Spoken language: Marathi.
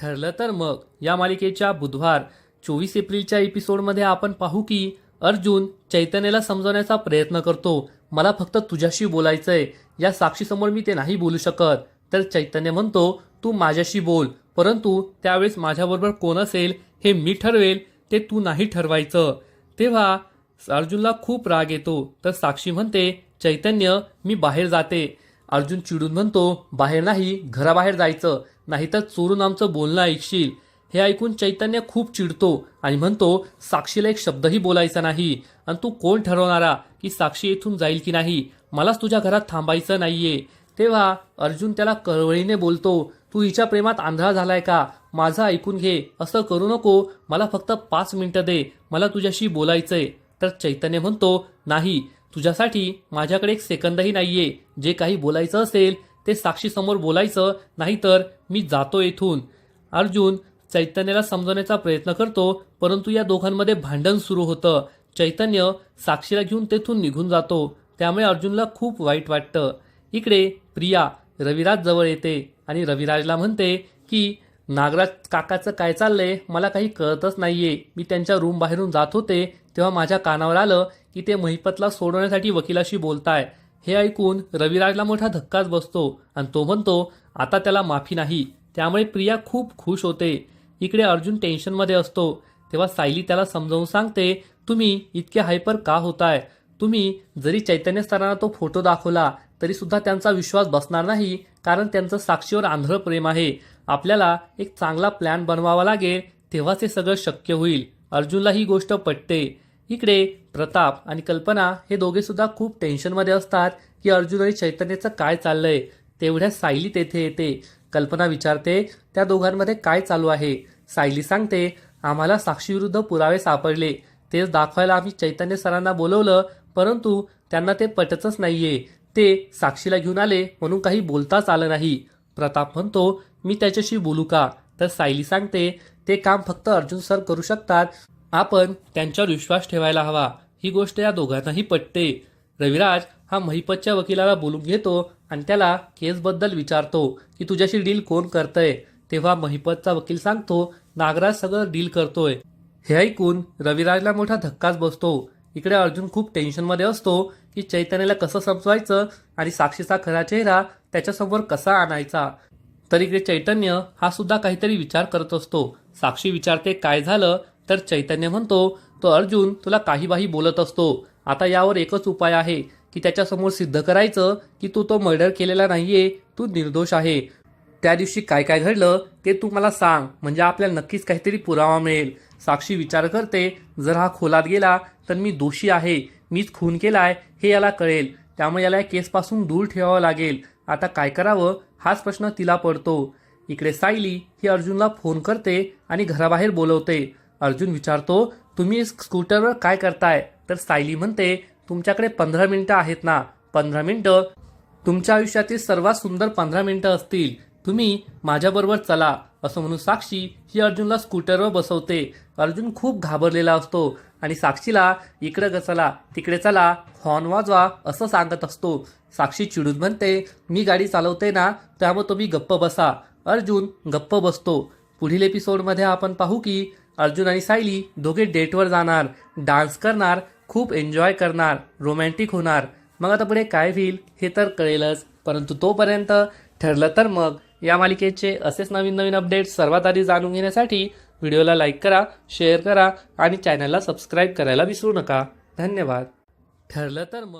ठरलं तर मग. या मालिकेच्या बुधवार चोवीस एप्रिलच्या एपिसोडमध्ये आपण पाहू की अर्जुन चैतन्याला समजवण्याचा प्रयत्न करतो. मला फक्त तुझ्याशी बोलायचंय. या साक्षीसमोर मी ते नाही बोलू शकत. तर चैतन्य म्हणतो तू माझ्याशी बोल. परंतु त्यावेळेस माझ्याबरोबर कोण असेल हे मी ठरवेल. ते तू नाही ठरवायचं. तेव्हा अर्जुनला खूप राग येतो. तर साक्षी म्हणते चैतन्य मी बाहेर जाते. अर्जुन चिडून म्हणतो बाहेर नाही घराबाहेर जायचं. नाहीतर चोरून आमचं बोलणं ऐकशील. हे ऐकून चैतन्य खूप चिडतो आणि म्हणतो साक्षीला एक शब्दही बोलायचा नाही. आणि तू कोण ठरवणारा की साक्षी येथून जाईल की नाही? मलाच तुझ्या घरात थांबायचं नाहीये. तेव्हा अर्जुन त्याला कळवळीने बोलतो तू हिच्या प्रेमात आंधळा झालाय का? माझं ऐकून घे. असं करू नको. मला फक्त पाच मिनिटं दे. मला तुझ्याशी बोलायचंय. तर चैतन्य म्हणतो नाही. तुझ्यासाठी माझ्याकडे एक सेकंदही नाहीये. जे काही बोलायचं असेल ते साक्षीसमोर बोलायचं नाहीतर मी जातो येथून अर्जुन चैतन्याला समजवण्याचा प्रयत्न करतो परंतु या दोघांमध्ये भांडण सुरू होतं. चैतन्य साक्षीला घेऊन तेथून निघून जातो. त्यामुळे अर्जुनला खूप वाईट वाटतं. इकडे प्रिया रविराज जवळ येते आणि रविराजला म्हणते की नागराज काकाचं काय चाललंय? मला काही कळतच नाहीये. मी त्यांच्या रूम बाहेरून जात होते तेव्हा माझ्या कानावर आलं की ते महिपतला सोडवण्यासाठी वकिलाशी बोलताय. हे ऐकून रविराजला मोठा धक्काच बसतो आणि तो म्हणतो आता त्याला माफी नाही. त्यामुळे प्रिया खूप खुश होते. इकडे अर्जुन टेन्शनमध्ये असतो. तेव्हा सायली त्याला समजावून सांगते तुम्ही इतके हायपर का होताय? तुम्ही जरी चैतन्य सरांना तो फोटो दाखवला तरी सुद्धा त्यांचा विश्वास बसणार नाही कारण त्यांचं साक्षीवर आंध्र प्रेम आहे. आपल्याला एक चांगला प्लॅन बनवावा लागेल तेव्हाच हे सगळं शक्य होईल. अर्जुनला ही गोष्ट पटते. इकडे प्रताप आणि कल्पना हे दोघे सुद्धा खूप टेन्शनमध्ये असतात की अर्जुन आणि चैतन्याचं काय चाललंय? तेवढ्या सायली तेथे येते. कल्पना विचारते त्या दोघांमध्ये काय चालू आहे? सायली सांगते आम्हाला साक्षीविरुद्ध पुरावे सापडले. तेच दाखवायला आम्ही चैतन्य सरांना बोलवलं परंतु त्यांना ते पटतच नाहीये. ते साक्षीला घेऊन आले म्हणून काही बोलताच आलं नाही. प्रताप म्हणतो मी त्याच्याशी बोलू का? तर सायली सांगते ते काम फक्त अर्जुन सर करू शकतात आपण त्यांच्यावर विश्वास ठेवायला हवा. ही गोष्ट या दोघांनाही पटते. रविराज हा महिपतच्या वकिलाला बोलून घेतो आणि त्याला केसबद्दल विचारतो की तुझ्याशी डील कोण करतंय? तेव्हा महिपतचा वकील सांगतो नागराज सगळं डील करतोय. हे ऐकून रविराजला मोठा धक्काच बसतो. इकडे अर्जुन खूप टेन्शनमध्ये असतो की चैतन्याला कसं समजवायचं आणि साक्षीचा खरा चेहरा त्याच्यासमोर कसा आणायचा. तर इकडे चैतन्य हा सुद्धा काहीतरी विचार करत असतो. साक्षी विचारते काय झालं? तर चैतन्य म्हणतो तो अर्जुन तुला काही बाही बोलत असतो. आता यावर एकच उपाय आहे की त्याच्यासमोर सिद्ध करायचं की तू तो मर्डर केलेला नाहीये तू निर्दोष आहे. त्या दिवशी काय काय घडलं ते तू मला सांग. म्हणजे आपल्याला नक्कीच काहीतरी पुरावा मिळेल. साक्षी विचार करते जर हा खोलात गेला तर मी दोषी आहे. मीच खून केलाय हे याला कळेल. त्यामुळे याला या केसपासून दूर ठेवावं लागेल. आता काय करावं हाच प्रश्न तिला पडतो. इकडे सायली ही अर्जुनला फोन करते आणि घराबाहेर बोलवते. अर्जुन विचारतो तुम्ही स्कूटरवर काय करताय? तर सायली म्हणते तुमच्याकडे पंधरा मिनिटं आहेत ना. पंधरा मिनिटं तुमच्या आयुष्यातील सर्वात सुंदर पंधरा मिनिटं असतील. तुम्ही माझ्याबरोबर चला. असं म्हणून साक्षी ही अर्जुनला स्कूटरवर बसवते. अर्जुन खूप घाबरलेला असतो आणि साक्षीला इकडं चला तिकडे चला हॉर्न वाजवा असं सांगत असतो. साक्षी चिडून म्हणते मी गाडी चालवते ना त्यामुळे तुम्ही गप्प बसा. अर्जुन गप्प बसतो. पुढील एपिसोडमध्ये आपण पाहू की अर्जुन आणि सायली दोघे डेटवर जाणार डान्स करणार खूप एन्जॉय करणार रोमॅन्टिक होणार. मग आता पुढे काय होईल हे तर कळेलच परंतु तोपर्यंत ठरलं तर मग या मालिकेचे असेच नवीन नवीन अपडेट्स सर्वात आधी जाणून घेण्यासाठी व्हिडिओला लाईक करा शेअर करा आणि चॅनलला सबस्क्राईब करायला विसरू नका. धन्यवाद. ठरलं तर मग.